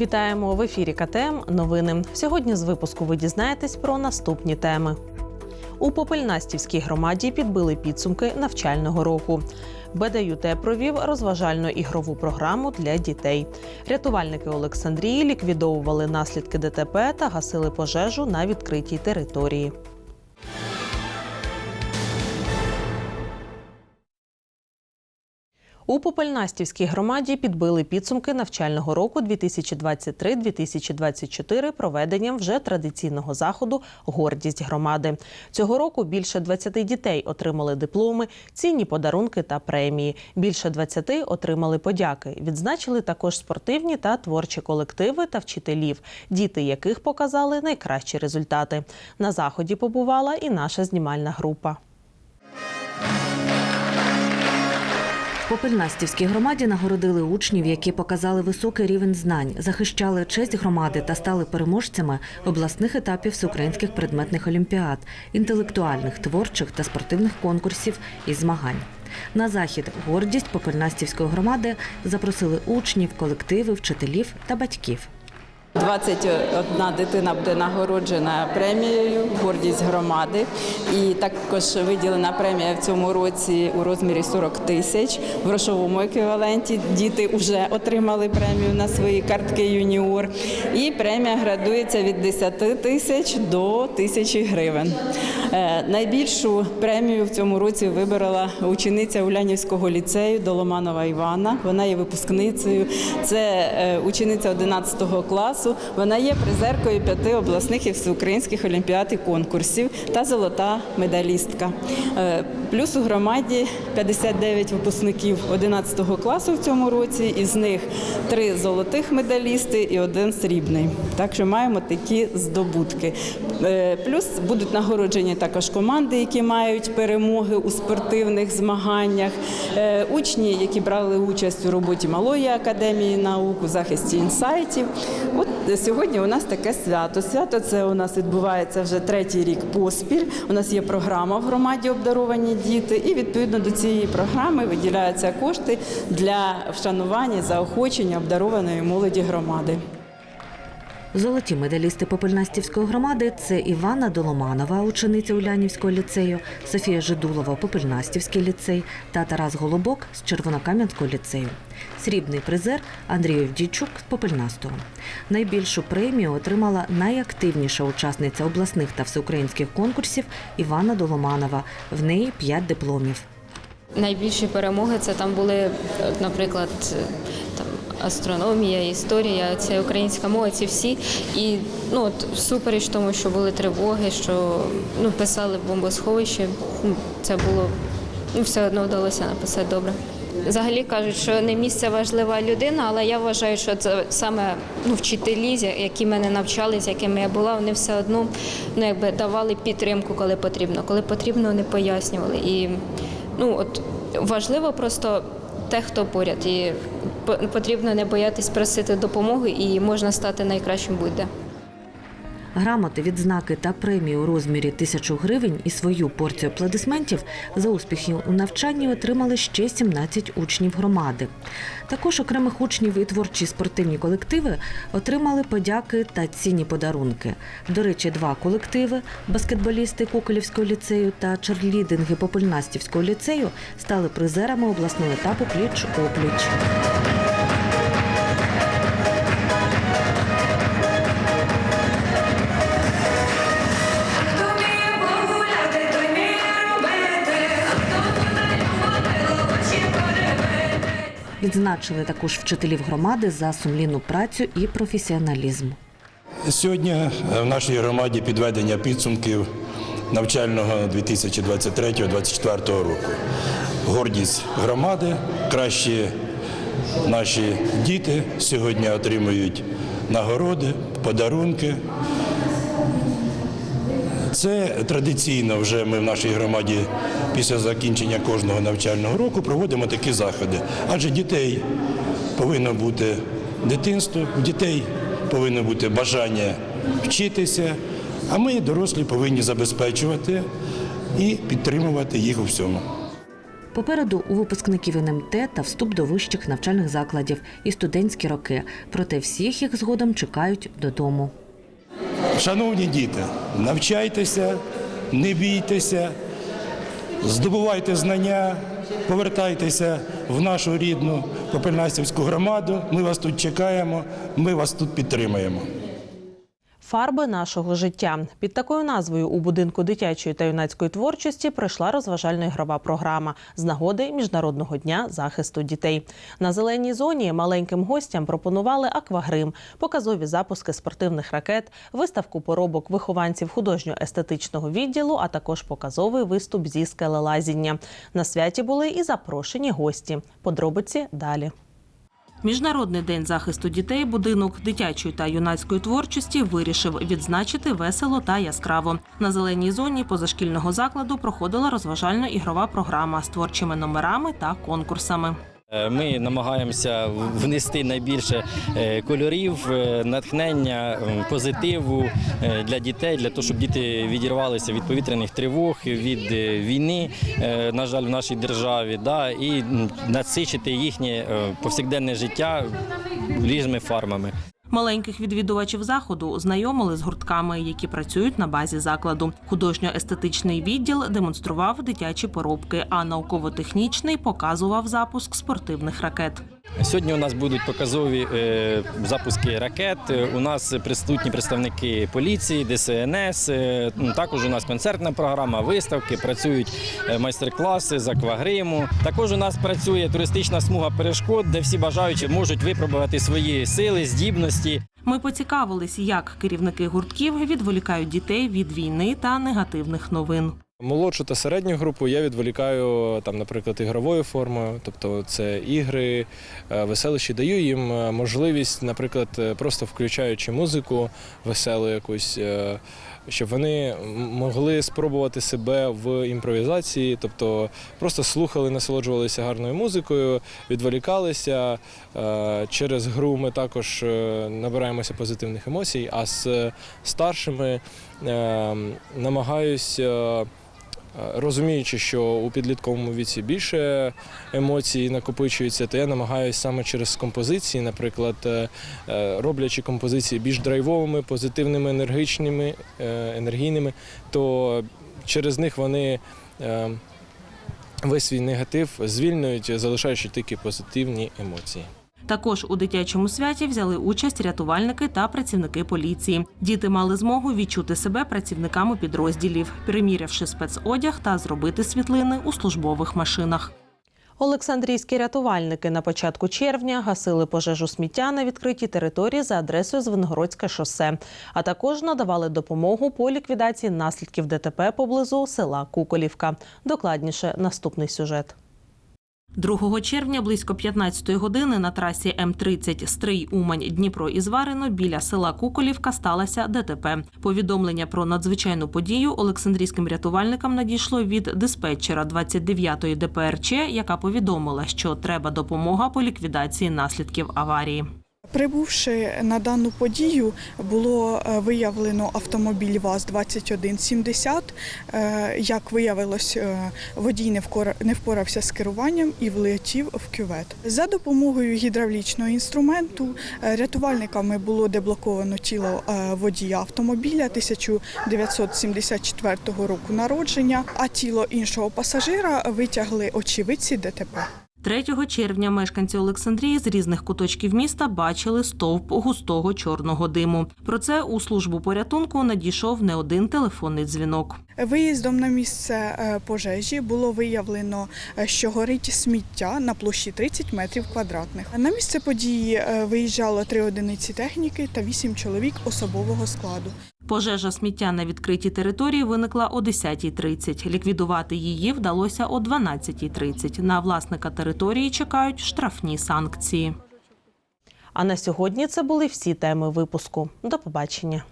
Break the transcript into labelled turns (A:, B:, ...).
A: Вітаємо в ефірі КТМ. Новини. Сьогодні з випуску ви дізнаєтесь про наступні теми. У Попельнастівській громаді підбили підсумки навчального року. БДЮТ провів розважально-ігрову програму для дітей. Рятувальники Олександрії ліквідовували наслідки ДТП та гасили пожежу на відкритій території. У Попельнастівській громаді підбили підсумки навчального року 2023-2024 проведенням вже традиційного заходу Гордість громади. Цього року більше 20 дітей отримали дипломи, цінні подарунки та премії. Більше 20 отримали подяки. Відзначили також спортивні та творчі колективи та вчителів, діти яких показали найкращі результати. На заході побувала і наша знімальна група.
B: Попельнастівській громаді нагородили учнів, які показали високий рівень знань, захищали честь громади та стали переможцями обласних етапів всеукраїнських предметних олімпіад, інтелектуальних, творчих та спортивних конкурсів і змагань. На захід гордість Попельнастівської громади запросили учнів, колективи, вчителів та батьків.
C: 21 дитина буде нагороджена премією Гордість громади. І також виділена премія в цьому році у розмірі 40 тисяч в грошовому еквіваленті. Діти вже отримали премію на свої картки юніор. І премія градується від 10 тисяч до тисячі гривень. Е, Найбільшу премію в цьому році вибрала учениця Улянівського ліцею Доломанова Івана. Вона є випускницею. Це е, учениця 11 класу. Вона є призеркою п'яти обласних і всеукраїнських олімпіад і конкурсів та золота медалістка. Е, Плюс у громаді 59 випускників 11 класу в цьому році. Із них три золотих медалісти і один срібний. Так що маємо такі здобутки. Плюс будуть нагороджені також команди, які мають перемоги у спортивних змаганнях. Е, Учні, які брали участь у роботі Малої академії наук, у захисті інсайтів. От сьогодні у нас таке свято. Свято це у нас відбувається вже третій рік поспіль. У нас є програма в громаді обдаровані діти, і відповідно до цієї програми виділяються кошти для вшанування заохочення обдарованої молоді громади.
B: Золоті медалісти Попельнастівської громади це Івана Доломанова, учениця Улянівського ліцею, Софія Жидулова, Попельнастівський ліцей та Тарас Голубок з Червонокам'янського ліцею. Срібний призер Андрій Овдійчук з Попельнастого. Найбільшу премію отримала найактивніша учасниця обласних та всеукраїнських конкурсів Івана Доломанова. В неї п'ять дипломів.
D: Найбільші перемоги це там були, наприклад, астрономія, історія, це українська мова, ці всі. І ну от всупереч тому, що були тривоги, що ну писали бомбосховище, ну, це було ну, все одно вдалося написати добре. Взагалі кажуть, що не місце важлива людина, але я вважаю, що це саме ну, вчителі, які мене навчали, з якими я була, вони все одно ну, якби давали підтримку, коли потрібно. Коли потрібно, вони пояснювали. І ну от важливо просто те, хто поряд, і потрібно не боятись просити допомоги, і можна стати найкращим будь-де.
B: Грамоти, відзнаки та премії у розмірі тисячу гривень і свою порцію аплодисментів за успіхи у навчанні отримали ще 17 учнів громади. Також окремих учнів і творчі спортивні колективи отримали подяки та цінні подарунки. До речі, два колективи баскетболісти Куколівського ліцею та черлідинги Попельнастівського ліцею стали призерами обласного етапу пліч Відзначили також вчителів громади за сумлінну працю і професіоналізм.
E: Сьогодні е, в нашій громаді підведення підсумків навчального 2023-2024 року. Гордість громади, кращі наші діти сьогодні отримують нагороди, подарунки. Це традиційно вже ми в нашій громаді після закінчення кожного навчального року проводимо такі заходи. Адже дітей повинно бути дитинство, у дітей повинно бути бажання вчитися, а ми, дорослі, повинні забезпечувати і підтримувати їх у всьому.
B: Попереду у випускників НМТ та вступ до вищих навчальних закладів і студентські роки. Проте всіх їх згодом чекають додому.
E: Шановні діти, навчайтеся, не бійтеся, здобувайте знання, повертайтеся в нашу рідну Попельнастівську громаду. Ми вас тут чекаємо, ми вас тут підтримаємо.
F: Фарби нашого життя під такою назвою у будинку дитячої та юнацької творчості пройшла розважальна ігрова програма з нагоди міжнародного дня захисту дітей. На зеленій зоні маленьким гостям пропонували аквагрим, показові запуски спортивних ракет, виставку поробок вихованців художньо-естетичного відділу, а також показовий виступ зі скелелазіння. На святі були і запрошені гості. Подробиці далі. Міжнародний день захисту дітей будинок дитячої та юнацької творчості вирішив відзначити весело та яскраво. На зеленій зоні позашкільного закладу проходила розважальна ігрова програма з творчими номерами та конкурсами.
G: Е, Ми намагаємося внести найбільше е, кольорів, е, натхнення, позитиву для дітей, для того, щоб діти відірвалися від повітряних тривог, від війни, на жаль, в нашій державі, і насичити їхнє повсякденне життя різними фармами.
F: Маленьких відвідувачів заходу знайомили з гуртками, які працюють на базі закладу. Художньо-естетичний відділ демонстрував дитячі поробки, а науково-технічний показував запуск спортивних ракет.
G: Сьогодні у нас будуть показові е, запуски ракет. У нас присутні представники поліції, ДСНС. е, ну, Також у нас концертна програма, виставки, працюють е, майстер-класи з аквагриму. Також у нас працює туристична смуга перешкод, де всі бажаючі можуть випробувати свої сили, здібності.
F: Ми поцікавились, як керівники гуртків відволікають дітей від війни та негативних новин.
H: Молодшу та середню групу я відволікаю там, наприклад, ігровою формою, тобто це ігри, е, веселищі. Даю їм е, можливість, наприклад, е, просто включаючи музику веселу якусь, щоб вони могли спробувати себе в імпровізації, тобто просто слухали, насолоджувалися гарною музикою, відволікалися. Е, Через гру ми також е, набираємося позитивних емоцій, а з е, старшими е, намагаюся. Е, Розуміючи, що у підлітковому віці більше емоцій накопичується, то я намагаюся саме через композиції, наприклад, е, е, роблячи композиції більш драйвовими, позитивними, енергічними, енергійними, то через них вони весь свій негатив звільнюють, залишаючи тільки позитивні емоції.
F: Також у дитячому святі взяли участь рятувальники та працівники поліції. Діти мали змогу відчути себе працівниками підрозділів, примірявши спецодяг та зробити світлини у службових машинах. Олександрійські рятувальники на початку червня гасили пожежу сміття на відкритій території за адресою Звенигородське шосе, а також надавали допомогу по ліквідації наслідків ДТП поблизу села Куколівка. Докладніше наступний сюжет. 2 червня близько 15 години на трасі М30 Стрий Умань Дніпро і зварено біля села Куколівка сталося ДТП. Повідомлення про надзвичайну подію Олександрійським рятувальникам надійшло від диспетчера 29-ї ДПРЧ, яка повідомила, що треба допомога по ліквідації наслідків аварії.
I: Прибувши на дану подію, було е, виявлено автомобіль ВАЗ-2170. Е, Як виявилось, е, водій не впорався з керуванням і влетів в кювет. За допомогою гідравлічного інструменту рятувальниками було деблоковано тіло водія автомобіля 1974 року народження, а тіло іншого пасажира витягли очевидці ДТП.
F: 3 червня мешканці Олександрії з різних куточків міста бачили стовп густого чорного диму. Про це у службу порятунку надійшов не один телефонний дзвінок.
I: Виїздом на місце е, пожежі було виявлено, е, що горить сміття на площі 30 метрів квадратних. На місце події е, виїжджало три одиниці техніки та вісім чоловік особового складу.
F: Пожежа сміття на відкритій території виникла о 10.30. Ліквідувати її вдалося о 12.30. На власника території чекають штрафні санкції. А на сьогодні це були всі теми випуску. До побачення.